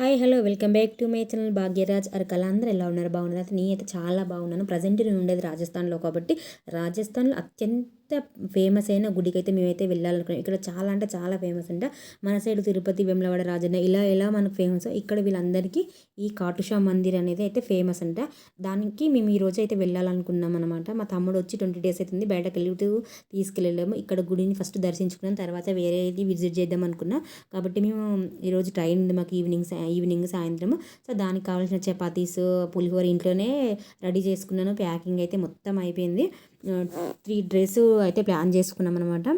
Hi hello welcome back to my channel Bhagyaraj Arakala అందరూ ఎలా ఉన్నారు? బాగున్నారు? అయితే నేనైతే చాలా బాగున్నాను. ప్రజెంట్ నేను ఉండేది రాజస్థాన్లో కాబట్టి రాజస్థాన్లో అత్యంత ఫేమస్ అయిన గుడికి అయితే మేమైతే వెళ్ళాలనుకున్నాం. ఇక్కడ చాలా అంటే చాలా ఫేమస్ అంట. మన సైడ్ తిరుపతి వేమలవాడ రాజన్న ఇలా ఎలా మనకు ఫేమస్ ఇక్కడ వీళ్ళందరికీ ఈ కాటుషా మందిర్ అనేది అయితే ఫేమస్ అంట. దానికి మేము ఈ రోజు అయితే వెళ్ళాలనుకున్నాం అనమాట మా తమ్ముడు వచ్చి ట్వంటీ డేస్ అవుతుంది. బయటకు వెళ్ళి తీసుకెళ్ళాము. ఇక్కడ గుడిని ఫస్ట్ దర్శించుకున్నాం. తర్వాత వేరేది విజిట్ చేద్దాం అనుకున్నాం. కాబట్టి మేము ఈరోజు ట్రైన్ ఉంది. మాకు ఈవినింగ్ ఈవినింగ్ సాయంత్రం సో దానికి కావాల్సిన చపాతీస్ పులిహోర ఇంట్లోనే రెడీ చేసుకున్నాను. ప్యాకింగ్ అయితే మొత్తం అయిపోయింది. త్రీ డ్రెస్ అయితే ప్లాన్ చేసుకున్నాం అనమాట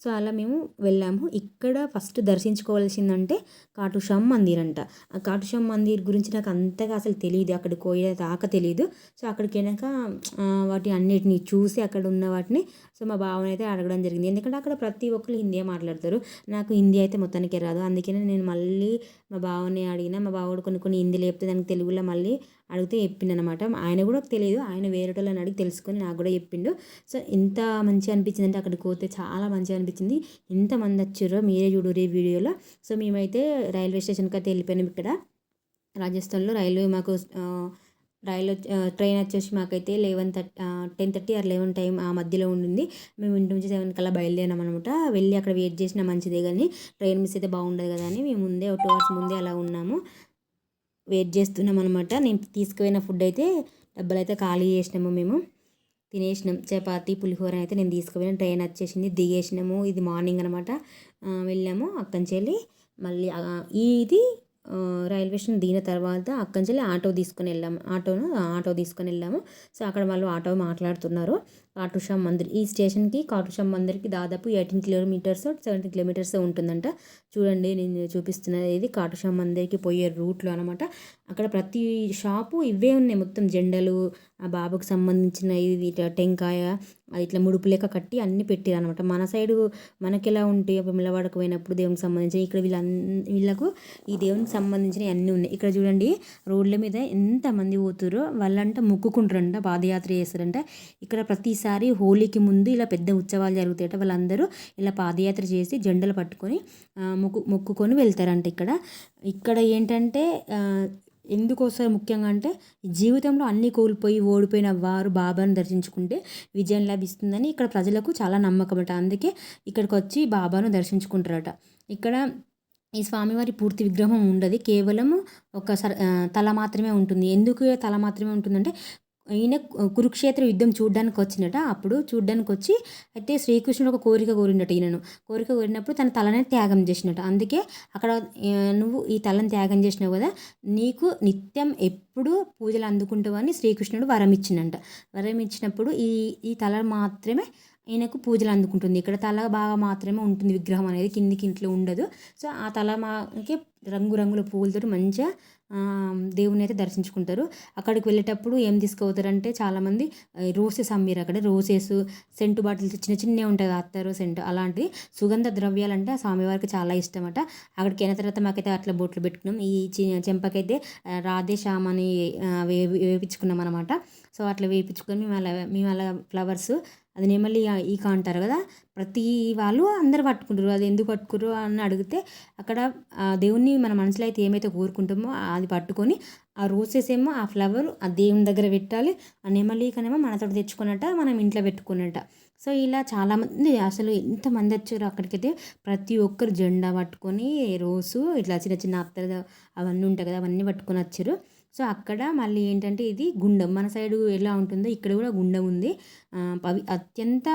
సో అలా మేము వెళ్ళాము. ఇక్కడ ఫస్ట్ దర్శించుకోవాల్సిందంటే కాటుషాం మందిర్ అంట ఆ కాటుషాం మందిర్ గురించి నాకు అంతగా అసలు తెలియదు అక్కడికి పోయే దాకా తెలియదు సో అక్కడికి వెళ్ళాక వాటి అన్నిటిని చూసి అక్కడ ఉన్న వాటిని సో మా బావని అయితే అడగడం జరిగింది. ఎందుకంటే అక్కడ ప్రతి ఒక్కరు హిందీ మాట్లాడతారు. నాకు హిందీ అయితే మొత్తానికి రాదు. అందుకనే నేను మళ్ళీ మా బావని అడిగిన మా బావుడు కొన్ని కొన్ని హిందీ లేపితే దానికి తెలుగులో మళ్ళీ అడిగితే చెప్పిండు అనమాట ఆయన కూడా తెలియదు. ఆయన వేరేటోళ్ళని అడిగి తెలుసుకొని నాకు కూడా చెప్పిండు. సో ఎంత మంచిగా అనిపించింది అంటే అక్కడికి పోతే చాలా మంచిగా అనిపించింది. ఎంతమంది వచ్చారో మీరే చూడరు ఈ వీడియోలో. సో మేమైతే రైల్వే స్టేషన్కి అయితే వెళ్ళిపోయినాం ఇక్కడ. రాజస్థాన్లో రైల్వే మాకు రైలు ట్రైన్ వచ్చేసి మాకైతే eleven thirty ten thirty or eleven time ఆ మధ్యలో ఉండింది. మేము ఇంటి నుంచి సెవెన్ కల్లా బయలుదేరాం అనమాట వెళ్ళి అక్కడ వెయిట్ చేసిన మంచిదే కానీ ట్రైన్ మిస్ అయితే బాగుండదు కదా అని మేము ముందే ఒక టూ అవర్స్ ముందే అలా ఉన్నాము. వెయిట్ చేస్తున్నాం అనమాట నేను తీసుకుపోయిన ఫుడ్ అయితే డబ్బులు అయితే ఖాళీ చేసినాము మేము. తినేసినాం. చపాతి పులిహోర అయితే నేను తీసుకుపోయిన. ట్రైన్ వచ్చేసింది దిగేసినాము. ఇది మార్నింగ్ అనమాట వెళ్ళాము అక్కడి నుంచి వెళ్ళి మళ్ళీ ఇది రైల్వే స్టేషన్ దిగిన తర్వాత అక్కడి నుంచి ఆటో తీసుకొని వెళ్ళాము ఆటోను ఆటో తీసుకొని వెళ్ళాము. సో అక్కడ వాళ్ళు ఆటో మాట్లాడుతున్నారు. కాటుషా మందిర్ ఈ స్టేషన్కి కాటుషా మందిర్కి దాదాపు ఎయిటీన్ కిలోమీటర్స్ సెవెంటీన్ కిలోమీటర్స్ ఉంటుందంట. చూడండి నేను చూపిస్తున్నది ఇది కాటుషా మందిర్కి పోయే రూట్లో అనమాట అక్కడ ప్రతి షాపు ఇవే ఉన్నాయి మొత్తం జెండలు ఆ బాబుకు సంబంధించిన ఇది టెంకాయ అది ఇట్లా ముడుపు లెక్క కట్టి అన్ని పెట్టారు అనమాట మన సైడు మనకి ఎలా ఉంటే మిల్లవాడకు పోయినప్పుడు దేవునికి సంబంధించిన ఇక్కడ వీళ్ళ వీళ్ళకు ఈ దేవునికి సంబంధించినవి అన్నీ ఉన్నాయి. ఇక్కడ చూడండి రోడ్ల మీద ఎంతమంది పోతురో వాళ్ళంట మొక్కుకుంటారంట పాదయాత్ర చేస్తారంట. ఇక్కడ ప్రతిసారి హోలీకి ముందు ఇలా పెద్ద ఉత్సవాలు జరుగుతాయట. వాళ్ళందరూ ఇలా పాదయాత్ర చేసి జెండలు పట్టుకొని మొక్కు మొక్కుకొని వెళ్తారంట ఇక్కడ. ఇక్కడ ఏంటంటే ఎందుకోసం ముఖ్యంగా అంటే జీవితంలో అన్నీ కోల్పోయి ఓడిపోయిన వారు బాబాను దర్శించుకుంటే విజయం లభిస్తుందని ఇక్కడ ప్రజలకు చాలా నమ్మకం అట అందుకే ఇక్కడికి వచ్చి బాబాను దర్శించుకుంటారట. ఇక్కడ ఈ స్వామివారి పూర్తి విగ్రహం ఉండదు. కేవలం ఒక తల మాత్రమే ఉంటుంది. ఎందుకు తల మాత్రమే ఉంటుందంటే ఈయన కురుక్షేత్ర యుద్ధం చూడడానికి వచ్చినట అప్పుడు చూడడానికి వచ్చి అయితే శ్రీకృష్ణుడు ఒక కోరిక కోరినట్టు ఈయనను. కోరిక కోరినప్పుడు తన తలని త్యాగం చేసినట్టు అందుకే అక్కడ నువ్వు ఈ తలని త్యాగం చేసినావు కదా నీకు నిత్యం ఎప్పుడు పూజలు అందుకుంటావని శ్రీకృష్ణుడు వరం ఇచ్చినంట వరం ఇచ్చినప్పుడు ఈ ఈ తల మాత్రమే ఈయనకు పూజలు అందుకుంటుంది. ఇక్కడ తల బాగా మాత్రమే ఉంటుంది విగ్రహం అనేది కిందికి ఇంట్లో ఉండదు. సో ఆ తల మాకే రంగురంగుల పూలతో మంచిగా దేవుని అయితే దర్శించుకుంటారు. అక్కడికి వెళ్ళేటప్పుడు ఏం తీసుకుపోతారంటే చాలామంది రోసెస్ అమ్మారు అక్కడ. రోసెస్ సెంటు బాటిల్స్ చిన్న చిన్నవి ఉంటాయి అత్తరు సెంటు అలాంటివి. సుగంధ ద్రవ్యాలు అంటే స్వామివారికి చాలా ఇష్టం అక్కడికి వెళ్ళిన తర్వాత మాకైతే అట్లా బొట్లు పెట్టుకున్నాం. ఈ చెంపకైతే రాధే శ్యామ్ అని వేపించుకున్నాం అనమాట సో అట్లా వేయించుకొని మేము అలా మేము అలా ఫ్లవర్స్ అది నెమలి ఈక అంటారు కదా ప్రతి వాళ్ళు అందరు పట్టుకుంటారు. అది ఎందుకు పట్టుకురు అని అడిగితే అక్కడ దేవుణ్ణి మన మనసులో అయితే ఏమైతే కోరుకుంటామో అది పట్టుకొని ఆ రోసెస్ ఏమో ఆ ఫ్లవర్ ఆ దేవుని దగ్గర పెట్టాలి. ఆ నెమలీకనేమో మనతో తెచ్చుకున్నట్ట మనం ఇంట్లో పెట్టుకున్నట్ట. సో ఇలా చాలామంది అసలు ఎంతమంది వచ్చారు అక్కడికైతే ప్రతి ఒక్కరు జెండా పట్టుకొని రోజు ఇట్లా చిన్న చిన్న అత్తలు అవన్నీ ఉంటాయి కదా అవన్నీ పట్టుకొని వచ్చారు. సో అక్కడ మళ్ళీ ఏంటంటే ఇది గుండం. మన సైడు ఎలా ఉంటుందో ఇక్కడ కూడా గుండం ఉంది. పవి అత్యంత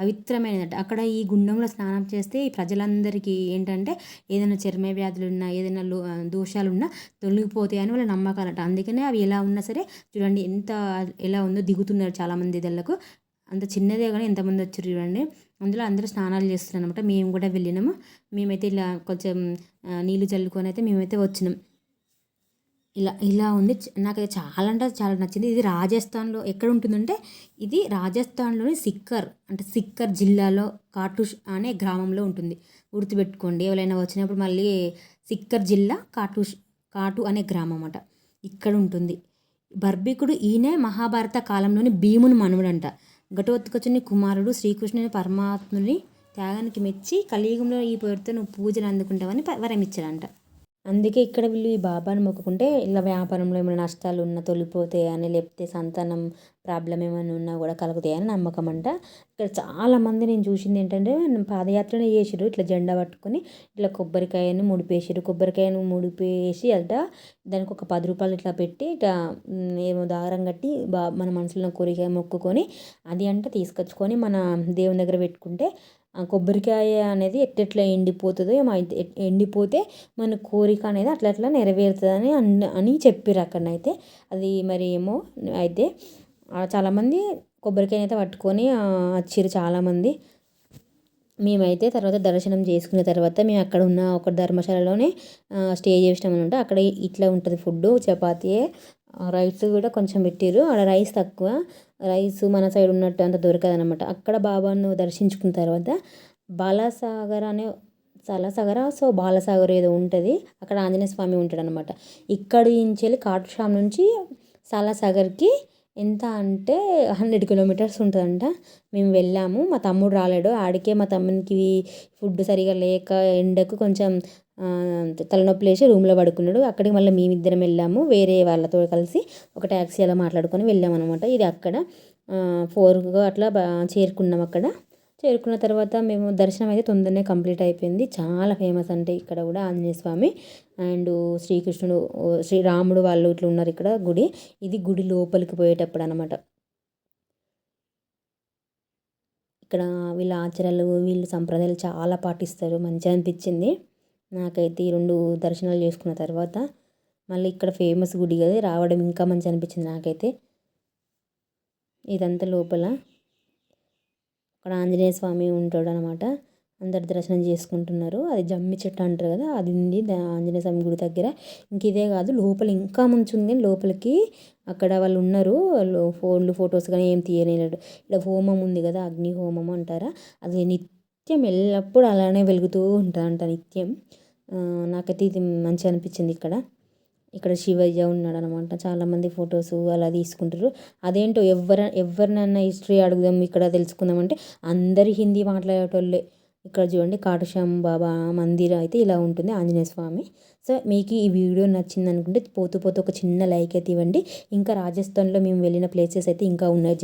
పవిత్రమైనదట. అక్కడ ఈ గుండంలో స్నానం చేస్తే ప్రజలందరికీ ఏంటంటే ఏదైనా చర్మ వ్యాధులు ఉన్నా ఏదైనా దోషాలు ఉన్నా తొలగిపోతాయని వాళ్ళ నమ్మకాలట. అందుకనే అవి ఎలా ఉన్నా సరే చూడండి ఎంత ఎలా ఉందో దిగుతున్నారు చాలామంది ఇదళ్ళకు అంత చిన్నదే కానీ ఎంతమంది వచ్చారు చూడండి. అందులో అందరూ స్నానాలు చేస్తున్నారు అనమాట మేము కూడా వెళ్ళినాము. మేమైతే ఇలా కొంచెం నీళ్ళు చల్లుకొని అయితే మేమైతే వచ్చినాం. ఇలా ఇలా ఉంది. నాకైతే చాలా అంటే చాలా నచ్చింది. ఇది రాజస్థాన్లో ఎక్కడ ఉంటుందంటే ఇది రాజస్థాన్లోని సిక్కర్ అంటే సిక్కర్ జిల్లాలో కాటుష్ అనే గ్రామంలో ఉంటుంది. గుర్తుపెట్టుకోండి ఎవరైనా వచ్చినప్పుడు మళ్ళీ సిక్కర్ జిల్లా కాటుష్ కాటు అనే గ్రామం అన్నమాట ఇక్కడ ఉంటుంది. బర్బికుడు ఈయనే మహాభారత కాలంలోని భీముని మనువుడంట. ఘటోత్కచుని కుమారుడు శ్రీకృష్ణుని పరమాత్ముని త్యాగానికి మెచ్చి కలియుగంలో ఈ పేరుతో నువ్వు పూజలు అందుకుంటావని వరం ఇచ్చాడంట. అందుకే ఇక్కడ వీళ్ళు ఈ బాబాను మొక్కుకుంటే ఇలా వ్యాపారంలో ఏమైనా నష్టాలు ఉన్నా తొలిపోతాయి అని లేకపోతే సంతానం ప్రాబ్లం ఏమైనా ఉన్నా కూడా కలుగుతాయి అని నమ్మకం అంట. ఇక్కడ చాలామంది నేను చూసింది ఏంటంటే పాదయాత్రనే చేసిర్రు. ఇట్లా జెండా పట్టుకొని ఇట్లా కొబ్బరికాయను ముడిపేసిర్రు. కొబ్బరికాయను ముడిపేసి అట దానికి ఒక పది రూపాయలు ఇట్లా పెట్టి ఇట్లా ఏమో దారం కట్టి బా మన మనసులో కోరిక మొక్కుకొని అది అంట తీసుకొచ్చుకొని మన దేవుని దగ్గర పెట్టుకుంటే కొబ్బరికాయ అనేది ఎట్టెట్లా ఎండిపోతుందో ఏమో ఎండిపోతే మన కోరిక అనేది అట్లా అట్లా నెరవేరుతుందని అని చెప్పారు అక్కడనైతే. అది మరి ఏమో అయితే చాలామంది కొబ్బరికాయ అయితే పట్టుకొని వచ్చారు చాలామంది. మేమైతే తర్వాత దర్శనం చేసుకున్న తర్వాత మేము అక్కడ ఉన్న ఒక ధర్మశాలలోనే స్టే చేసినాం అనమాట అక్కడ ఇట్లా ఉంటుంది ఫుడ్ చపాతీ రైస్ కూడా కొంచెం పెట్టారు ఆడ రైస్ తక్కువ. రైస్ మన సైడ్ ఉన్నట్టు అంత దొరకదు అనమాట అక్కడ బాబాను దర్శించుకున్న తర్వాత బాలాసాగర్ అనే సలసాగర? సో బాలసాగర్ ఏదో ఉంటుంది. అక్కడ ఆంజనేయ స్వామి ఉంటాడు అనమాట ఇక్కడి నుంచి వెళ్ళి కాటుశ్యామ్ నుంచి సాలాసాగర్కి ఎంత అంటే హండ్రెడ్ కిలోమీటర్స్ ఉంటుందంట. మేము వెళ్ళాము. మా తమ్ముడు రాలేడు. ఆడికే మా తమ్మునికి ఫుడ్ సరిగా లేక ఎండకు కొంచెం తలనొప్పి లేచి రూమ్లో పడుకున్నాడు. అక్కడికి మళ్ళీ మేమిద్దరం వెళ్ళాము. వేరే వాళ్ళతో కలిసి ఒక ట్యాక్సీ అలా మాట్లాడుకొని వెళ్ళాము అనమాట ఇది అక్కడ ఫోర్కు అట్లా చేరుకున్నాం అక్కడ. చేరుకున్న తర్వాత మేము దర్శనం అయితే తొందరనే కంప్లీట్ అయిపోయింది. చాలా ఫేమస్ అంటే ఇక్కడ కూడా ఆంజనేయ స్వామి అండ్ శ్రీకృష్ణుడు శ్రీరాముడు వాళ్ళు ఇట్లా ఉన్నారు ఇక్కడ గుడి. ఇది గుడి లోపలికి పోయేటప్పుడు అనమాట ఇక్కడ వీళ్ళ ఆచారాలు వీళ్ళు సంప్రదాయాలు చాలా పాటిస్తారు. మంచిగా అనిపించింది. నాకైతే ఈ రెండు దర్శనాలు చేసుకున్న తర్వాత మళ్ళీ ఇక్కడ ఫేమస్ గుడి కదా రావడం ఇంకా మంచిగా అనిపించింది నాకైతే. ఇదంతా లోపల. అక్కడ ఆంజనేయ స్వామి ఉంటాడు అనమాట అందరు దర్శనం చేసుకుంటున్నారు. అది జమ్మి చెట్టు అంటారు కదా అది ఉంది ఆంజనేయ స్వామి గుడి దగ్గర. ఇంక ఇదే కాదు లోపల ఇంకా మంచి ఉంది. లోపలికి అక్కడ వాళ్ళు ఉన్నారు. వాళ్ళు ఫోన్లు ఫొటోస్ కానీ ఏం తీయలేడు ఇక్కడ హోమం ఉంది కదా అగ్ని హోమం అంటారా? అది నిత్యం ఎల్లప్పుడూ అలానే వెలుగుతూ ఉంటుందంట నిత్యం. నాకైతే ఇది మంచిగా అనిపించింది ఇక్కడ. ఇక్కడ శివయ్య ఉన్నాడు అనమాట చాలామంది ఫొటోస్ అలా తీసుకుంటారు. అదేంటో ఎవర ఎవరినన్నా హిస్టరీ అడుగుదాం ఇక్కడ తెలుసుకుందాం అంటే అందరు హిందీ మాట్లాడేటోళ్ళే. ఇక్కడ చూడండి కాటశ్యామ్ బాబా మందిరం అయితే ఇలా ఉంటుంది ఆంజనేయ స్వామి. సో మీకు ఈ వీడియో నచ్చింది అనుకుంటే పోతూ పోతూ ఒక చిన్న లైక్ అయితే ఇవ్వండి. ఇంకా రాజస్థాన్లో మేము వెళ్ళిన ప్లేసెస్ అయితే ఇంకా ఉన్నాయి.